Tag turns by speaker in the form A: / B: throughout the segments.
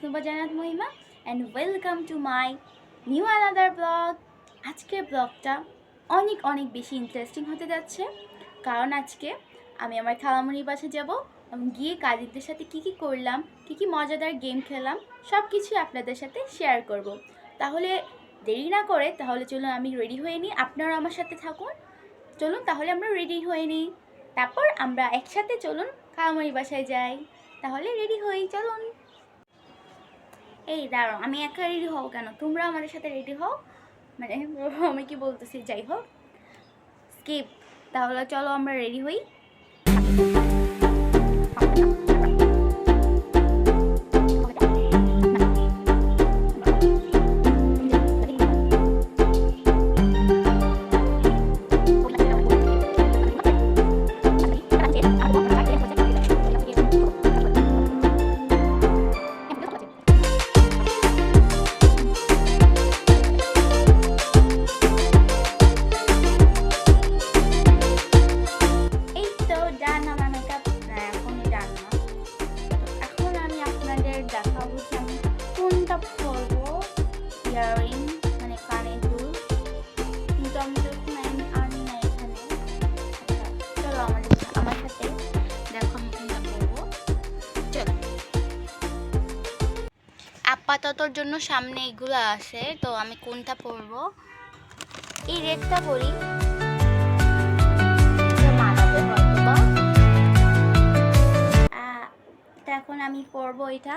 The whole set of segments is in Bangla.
A: আমি Tasnuba Jannat Mahima and welcome to my new another blog আজকের ব্লগটা অনেক অনেক বেশি ইন্টারেস্টিং হতে যাচ্ছে। কারণ আজকে আমি আমার খালামুনির বাসে যাব। এবং গিয়ে কাজিদের সাথে কি কি করলাম, কি কি মজাদার গেম খেলাম সব কিছুই আপনাদের সাথে শেয়ার করব। তাহলে দেরি না করে, তাহলে চলুন আমি রেডি হয়ে নিই। আপনারা আমার সাথে থাকুন। চলুন তাহলে আমরা রেডি হয়ে নিই। তারপর আমরা একসাথে চলুন খালামুনির বাসায় যাই। তাহলে রেডি হই, চলুন। এই দাঁড়ো আমি একা রেডি হও কেন? তোমরা আমাদের সাথে রেডি হও? মানে আমি কি বলতেছি? যাই হোক স্কিপ তাহলে চলো আমরা রেডি হই। আপাততর জন্য সামনে এগুলো আছে, তো আমি কোনটা পরবো? এই রেডটা পরি এখন আমি পরবো এটা।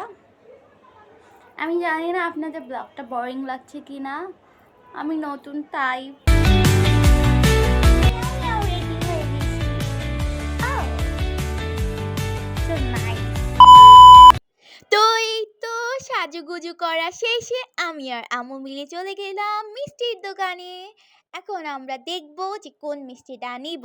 A: আমি জানি না আপনাদের ব্লগটা বোরিং লাগছে কি না আমি নতুন, তাই। Oh. তো এই সাজুগুজু করা শেষে আমি আর আমু মিলে চলে গেলাম মিষ্টির দোকানে। এখন আমরা দেখব যে কোন মিষ্টিটা নিব।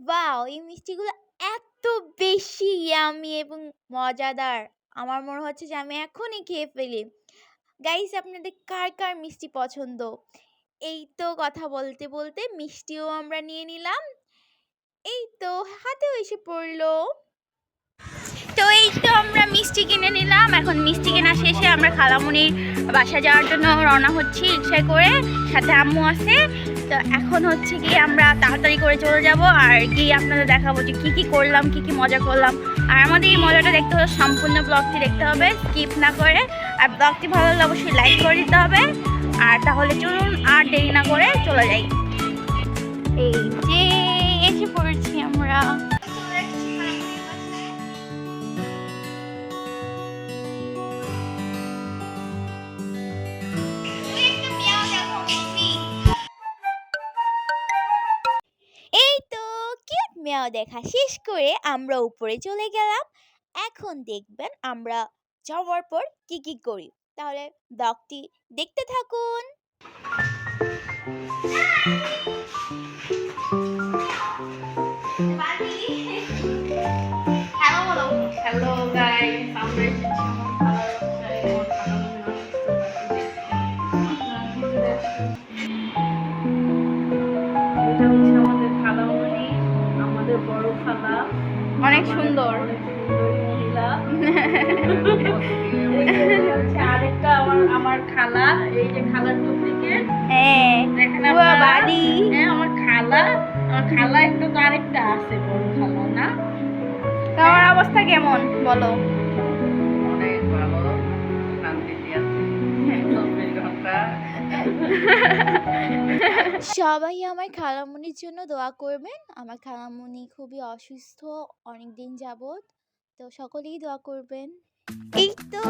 A: ওয়াও, এই মিষ্টিগুলো এত বেশি আমি এবং মজাদার। আমার মনে হচ্ছে যে আমি এখনই খেয়ে ফেলি। গাইস আপনাদের কার কার মিষ্টি পছন্দ? এই তো কথা বলতে বলতে মিষ্টিও আমরা নিয়ে নিলাম। এই তো হাতেও এসে পড়ল। তো এই তো আমরা মিষ্টি কিনে নিলাম। এখন মিষ্টি কেনা শেষে আমরা খালামুনির বাসা যাওয়ার জন্য রওনা হচ্ছি রিক্সায় করে, সাথে আম্মু আছে। তো এখন হচ্ছে কি আমরা তাড়াতাড়ি করে চলে যাব আর গিয়ে আপনাদের দেখাবো যে কী কী করলাম, কী কী মজা করলাম। আর আমাদের এই মজাটা দেখতে হলে সম্পূর্ণ ব্লগটি দেখতে হবে, স্কিপ না করে। আর ব্লগটি ভালো লাগলে অবশ্যই লাইক করে দিতে হবে। আর তাহলে চলুন আর দেরি না করে চলে যাই। এই যে, এসে পড়েছি আমরা। মেয়াও দেখা শেষ করে আমরা উপরে চলে গেলাম। এখন দেখবেন আমরা যাওয়ার পর কি কি করি? তাহলে ব্লগটি দেখতে থাকুন। সুন্দরী সবাই আমার খালামুনির জন্য দোয়া করবেন। আমার খালামুনি খুবই অসুস্থ অনেক দিন যাবত তো সকলেই দোয়া করবেন। এই তো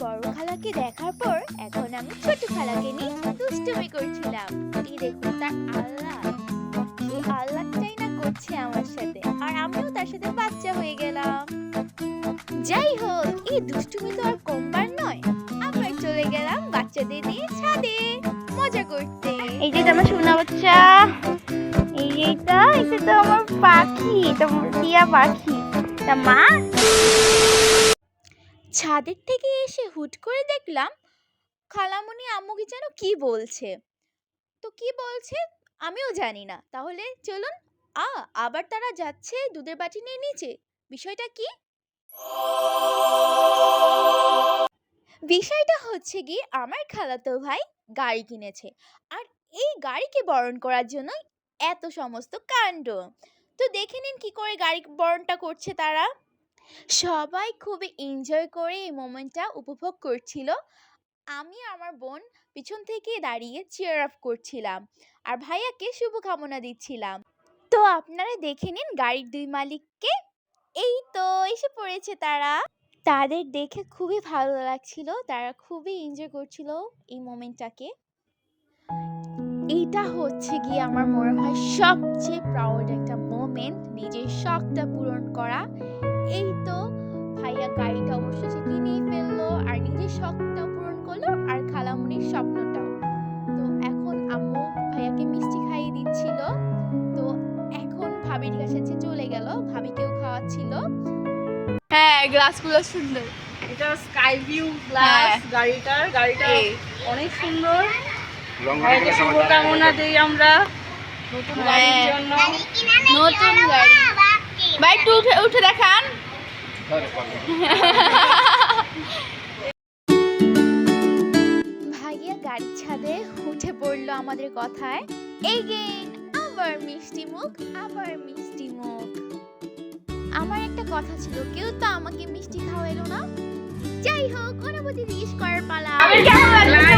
A: বড় খালাকে দেখার পর এখন আমি ছোট খালাকে নিয়ে দুষ্টুমি করছিলাম। এই দেখুন তার আল্লাহ। আল্লাহটাই না করছে আমার সাথে। আর আমিও তার সাথে বাচ্চা হয়ে গেলাম। যাই হোক, এই দুষ্টুমি তো আর কমবার নয়। আমরা চলে গেলাম বাচ্চাদের নিয়ে ছাদে। মজা করতে। এই যে আমার সোনা বাচ্চা। এই যে এটা এটা তো আমার পাখি এটা টিয়া পাখি। তা মা? ছাদের থেকে এসে হুট করে দেখলাম খালামণি আম্মুকে যেন কি বলছে। তো কি বলছে আমিও জানি না। তাহলে চলুন আ আবার তারা যাচ্ছে দুধের বাটি নিয়ে নিচে। বিষয়টা কি? বিষয়টা হচ্ছে কি আমার খালাতো ভাই গাড়ি কিনেছে। আর এই গাড়িকে বরণ করার জন্য এত সমস্ত কাণ্ড। তো দেখে নিন কি করে গাড়ি বরণটা করছে তারা। সবাই খুবই এনজয় করে এই মোমেন্টটা উপভোগ করছিল। আমি আমার বোন পিছন থেকে দাঁড়িয়ে চেয়ার আপ করছিলাম। আর ভাইয়াকে শুভকামনা দিচ্ছিলাম। তো আপনারা দেখে নিন গাড়ির দুই মালিককে। এই তো, এসে পড়েছে তারা। তাদের দেখে খুবই ভালো লাগছিল। তারা খুবই এনজয় করছিল এই মোমেন্টটাকে। এইটা হচ্ছে গিয়ে আমার মনে হয় সবচেয়ে প্রাউড একটা মোমেন্ট নিজের শখটা পূরণ করা। এই তো ভাইয়া গাড়িটা অবশেষে কিনেই ফেলল, আর নিজের শখটা পূরণ করল, আর খালামুনির স্বপ্নটাও। তো এখন আম্মু ভাইয়াকে মিষ্টি খাইয়ে দিচ্ছিল। তো এখন ভাবির কাছে চলে গেল, ভাবিকেও খাওয়াচ্ছিল।
B: হ্যাঁ গ্লাসগুলো সুন্দর।
C: এটা স্কাই ভিউ গ্লাস গাড়িটার গাড়িটা অনেক সুন্দর। গাড়িতে শুভকামনা দিই আমরা। নতুন গাড়ির
B: হ্যাঁ।
C: জন্য।
B: নতুন গাড়ি। ভাই একটু উঠে উঠে দেখান।
A: ভাইয়া গাড়ির ছাদে উঠে পড়ল আমাদের কথায়। এগেইন আবার মিষ্টি মুখ আবার মিষ্টি মুখ। আমার একটা কথা ছিল কেউ তো আমাকে মিষ্টি খাওয়াইলো না। যাই হোক অনুভূতি জিজ্ঞেস করার পালা।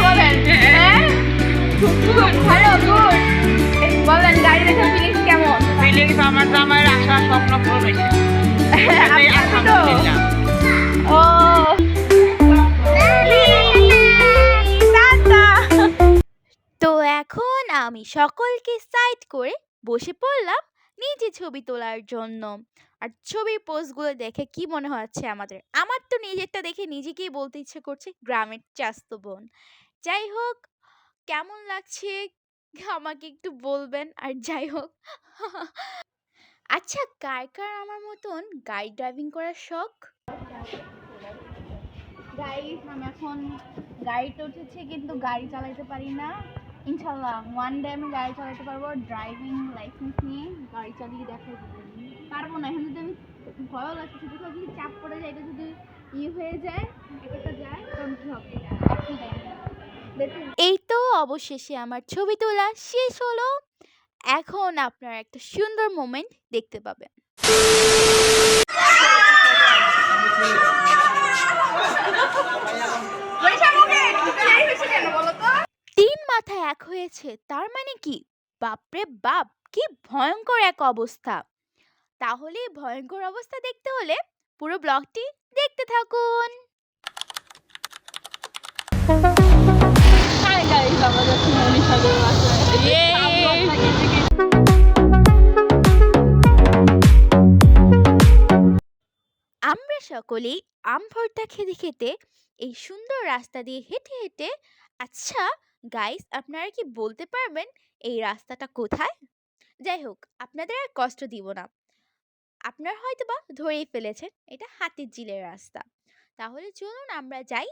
B: বলেন হ্যাঁ? ভালো গুড। বলেন গাড়ি দেখে ফিলিংস কেমন?
C: ফিলিংস আমার জামাইয়ের আশা স্বপ্ন পূরণ হয়েছে।
B: তো ও।
A: তো এখন আমি সকলকে সাইড করে বসে পড়লাম। নিজে ছবি তোলার জন্য। আর ছবির পোস্টগুলো দেখে কি মনে হচ্ছে আমাদের? আমার তো নিজেরটা দেখে নিজেকেই বলতে ইচ্ছে করছে গ্রামের চাস্ত বোন। যাই হোক, কেমন লাগছে আমাকে একটু বলবেন? আর যাই হোক আচ্ছা কার কার আমার মতন গাড়ি ড্রাইভিং করার শখ? গাইস আমি এখন গাড়িতে উঠেছি কিন্তু গাড়ি চালাতে পারি না। ইনশাল্লাহ ওয়ান ডে আমি গাড়ি চালাতে পারব ড্রাইভিং লাইসেন্স নিয়ে গাড়ি চালিয়ে দেখাই দেবো পারব না এখন যদি আমি ভয়ও লাগছে কোথাও যদি চাপ পড়ে যায় এটা যদি ই হয়ে যায় একটা যায় তখন কি হবে? এই তো অবশেষে আমার ছবি তোলা শেষ হলো। এখন আপনারা একটা সুন্দর মোমেন্ট দেখতে পাবেন। মাথা এক হয়েছে তার মানে কি? বাপরে বাপ কি ভয়ঙ্কর এক অবস্থা। তাহলে ভয়ঙ্কর অবস্থা দেখতে হলে পুরো ব্লগটি দেখতে থাকুন।
C: আমরা
A: সকলেই আম ভর্তা খেতে খেতে এই সুন্দর রাস্তা দিয়ে হেঁটে হেঁটে আচ্ছা গাইস আপনারা কি বলতে পারবেন এই রাস্তাটা কোথায়? যাই হোক, আপনাদের আর কষ্ট দিব না। আপনারা হয়তো বা ধরেই ফেলেছেন, এটা হাতির ঝিলের রাস্তা। তাহলে চলুন আমরা যাই,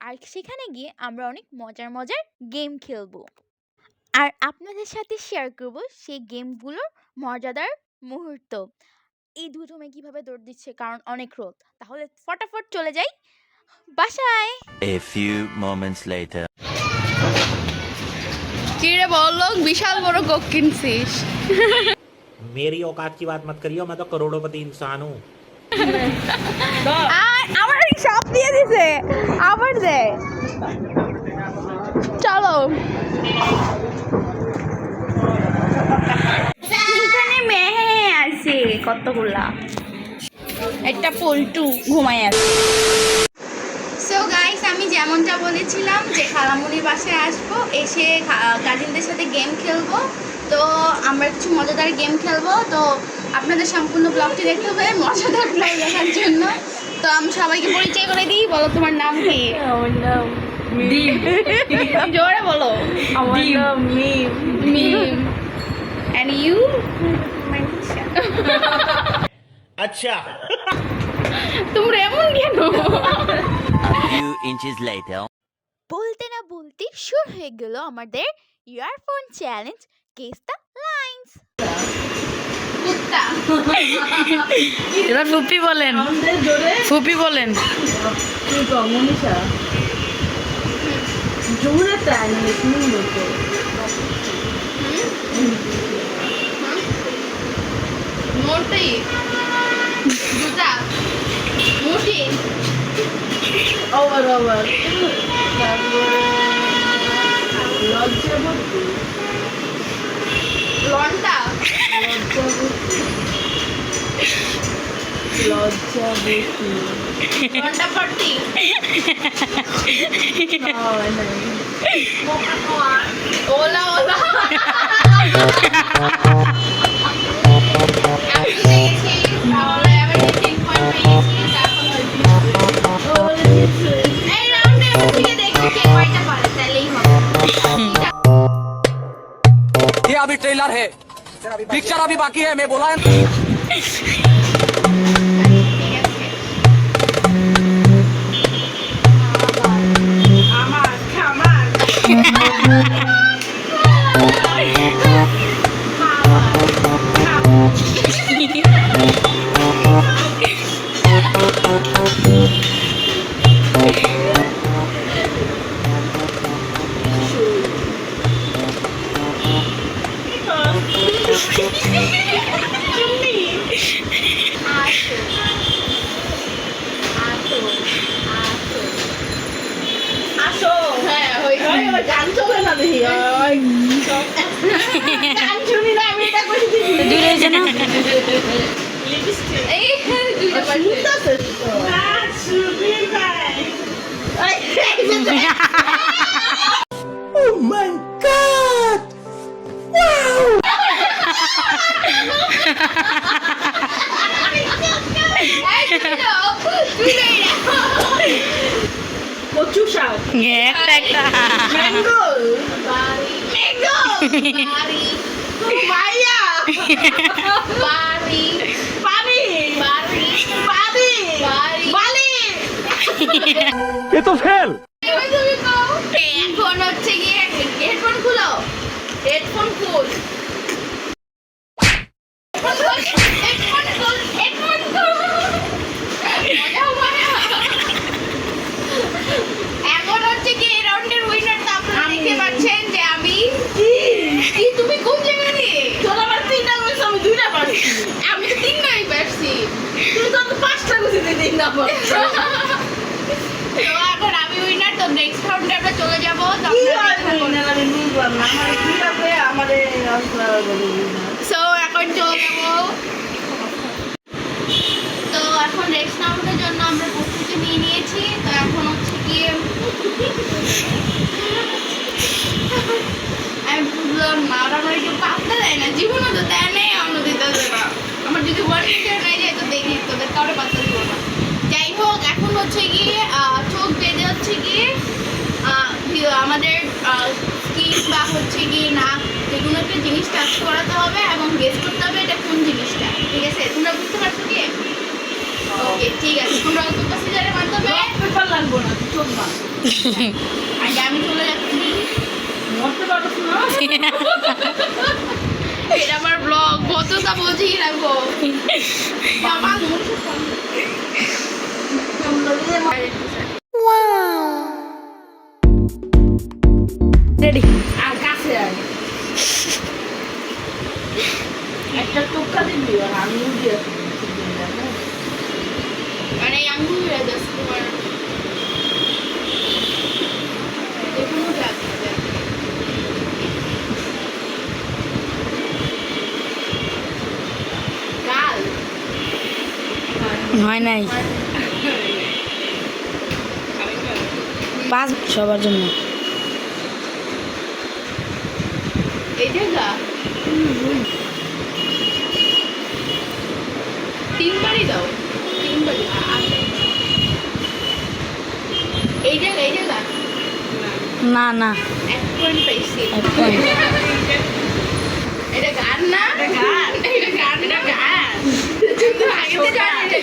A: আর সেখানে গিয়ে আমরা অনেক মজার মজার গেম খেলব। আর আপনাদের সাথে শেয়ার করব সেই গেমগুলোর মজাদার মুহূর্ত। এই মেয়ে কীভাবে দৌড় দিচ্ছে, কারণ অনেক রোদ। তাহলে ফটাফট চলে যাই। বাসায়!
D: A few moments later.
B: কি রে বললো বিশাল বড় কোক কিনছিস
E: मेरी औकात की बात मत करियो मैं तो करोड़ोंपति इंसान हूँ
B: আর আমার এই সব দিয়ে দিছে আবার দে চলো এখানে মেহে আছে কতগুলা একটা পল্টু ঘুমাই আছে সো গাইস আমি যেমনটা বলেছিলাম যে খালামুনির বাসায় আসব এসে কাজিনদের সাথে গেম খেলব। তো আমরা কিছু মজাদার গেম খেলব। তো আপনাদের সম্পূর্ণ ব্লগটি দেখতে হবে মজাদার ব্লগ দেখার জন্য। তো আমি সবাইকে পরিচয় করে দিই বলো তোমার নাম কি? জোরে বলো। ইউ
E: আচ্ছা।
B: তোমরা এমন কেন?
D: A few inches later.
A: বলতে না বলতে শুরু হয়ে গেল আমাদের earphone challenge guess the
B: lines
C: এবার ফুপি বলেন। ফুপি বলেন।
B: মোটি। জুতা মুটি।
F: ওভার ওভার তারপরে লজ্জাবতী
B: লন্টা
F: লজ্জাবতী
B: লন্টা পট্টি
F: হয় নাই
B: ওলা ওলা
G: अभी ट्रेलर है। पिक्चर अभी बाकी है मैं बोला है।
C: দূরে হয়েছে না
B: এই দুইটা পারছে
F: শুনতেছে তো গান শুনি নাই ওই
B: এই দুইটা দুইটা
F: কচু শাক
C: একটা একটা
F: ম্যাঙ্গো
B: বাড়ি ম্যাঙ্গো বাড়ি বাড়ি বাড়ি
F: পানি
B: বাড়ি
F: বালি
G: ये तो
B: জীবনও তো দেয় নেই অন্য দিতে আমার যদি ওয়ান মিটার হয়ে যায় তো দেখি তোদের কারও পাত্তা দিব না। যাই হোক এখন হচ্ছে গিয়ে চোখ বেঁধে হচ্ছে গিয়ে আমাদের স্কিন বা হচ্ছে গিয়ে নাক যেগুলো একটা জিনিস টাচ করাতে হবে এবং গেস করতে হবে এটা কোন জিনিসটা। ঠিক আছে? তোমরা বুঝতে পারছ কি? ওকে ঠিক আছে। তোমরা প্রসিজারের মাধ্যমে
F: পেপার লাগবো না চোখ
B: আগে আমি চলে যাচ্ছি।
F: মরতে পারছ না
B: এটা আমার ব্লগ ভদ্রতা বুঝিয়ে রাখব
C: রেডি
F: আর কাছে একটা টোকা দিবি আর আমি দিয়ে
B: মানে আঙ্গুল জাস্ট তোমার যেকোনো জায়গায় গাল
C: হয় নাই। পাঁচ সবার জন্য।
B: এই জায়গা তিনবারই দাও। তিনবারই। এই জায়গা এই জায়গা
C: না না।
B: এক পয়েন্ট পাইছি।
C: এক point।
B: এটা গান না? এটা গান। এটা গান এটা গান। কিন্তু আগে তো জানি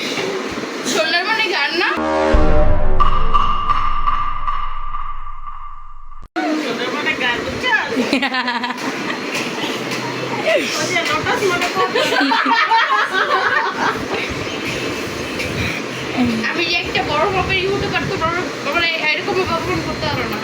B: আমি যে একটা বড় মাপের ইউটিউব করতে পারব মানে এরকম ব্যবহার করতে পারো না।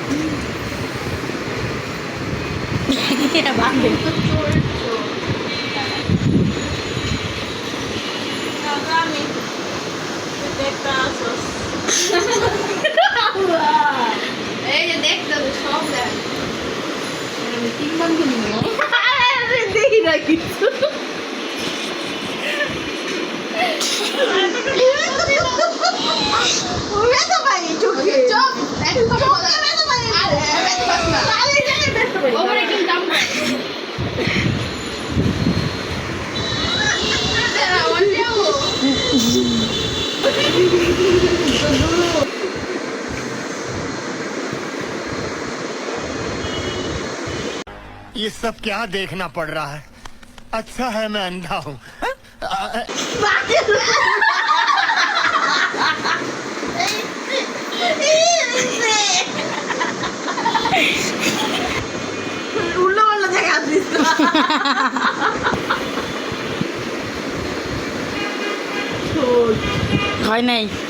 B: এই যে দেখতে সব দেখ। আমি তিন বন্ধু
F: দেখি না কিছু ওরে তো
H: ये सब क्या देखना पड़ रहा है अच्छा है मैं अंधा हूँ
F: উল্টো পাল্টা জায়গা দিস
C: হয় নাই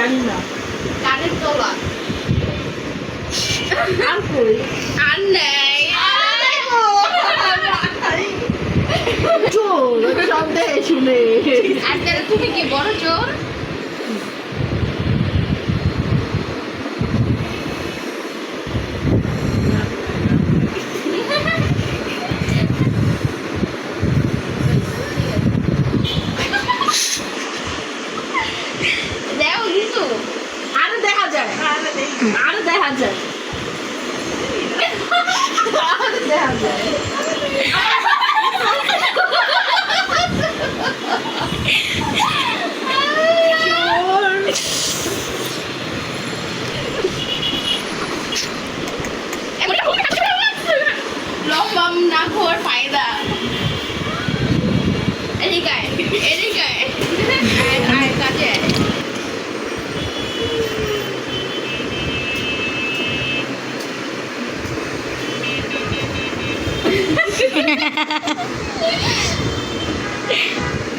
B: জানি
F: না
B: কানের তোবা
F: আর কই?
B: আর নেই।
F: চোর সন্দেহ শুনে।
B: আর তুমি কি বড় চোর দেও কিছু
F: আরও দেখা যায় আরও দেখা যায় আরও দেখা যায়
B: লম্বা না ঘোর ফায়দা। এদিকে এদিকে আয়। আয়,
F: Ha ha ha
C: ha!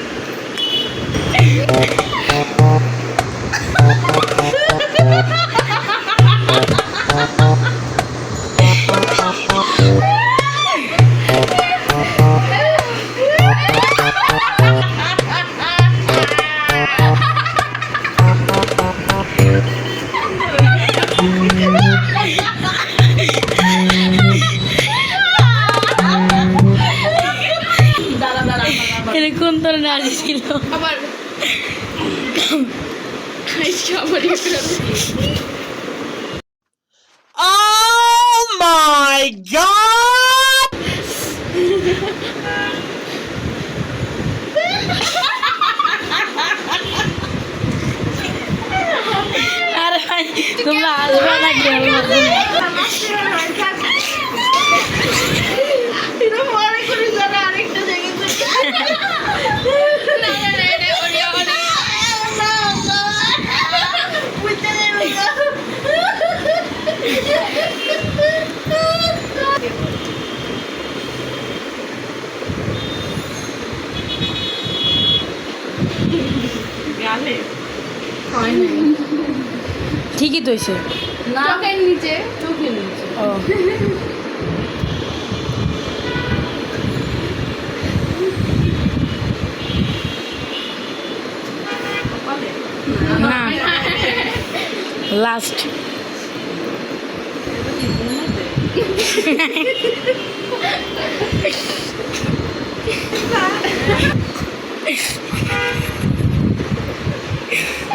C: তো হয়েছে।
B: চোখের নিচে।
C: ও। না। লাস্ট
B: So,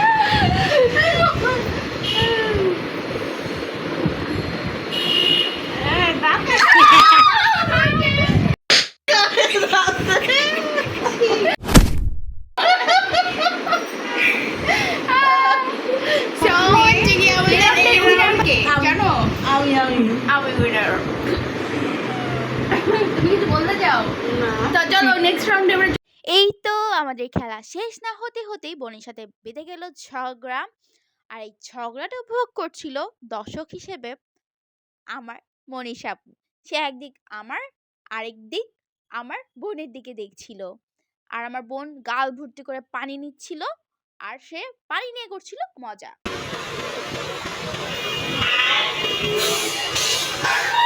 I: আমি
F: আমি উইনার বলতে চাও? তো চলো নেক্সট রাউন্ডে আমরা
A: এই তো আমাদের খেলা শেষ না হতে হতেই বোনের সাথে বেঁধে গেল ঝগড়া। আর এই ঝগড়াটা উপভোগ করছিল দর্শক হিসেবে আমার মনীষা আপু। সে একদিক আমার আরেক দিক আমার বোনের দিকে দেখছিল। আর আমার বোন গাল ভর্তি করে পানি নিচ্ছিল আর সে পানি নিয়ে করছিল মজা।
B: Ah!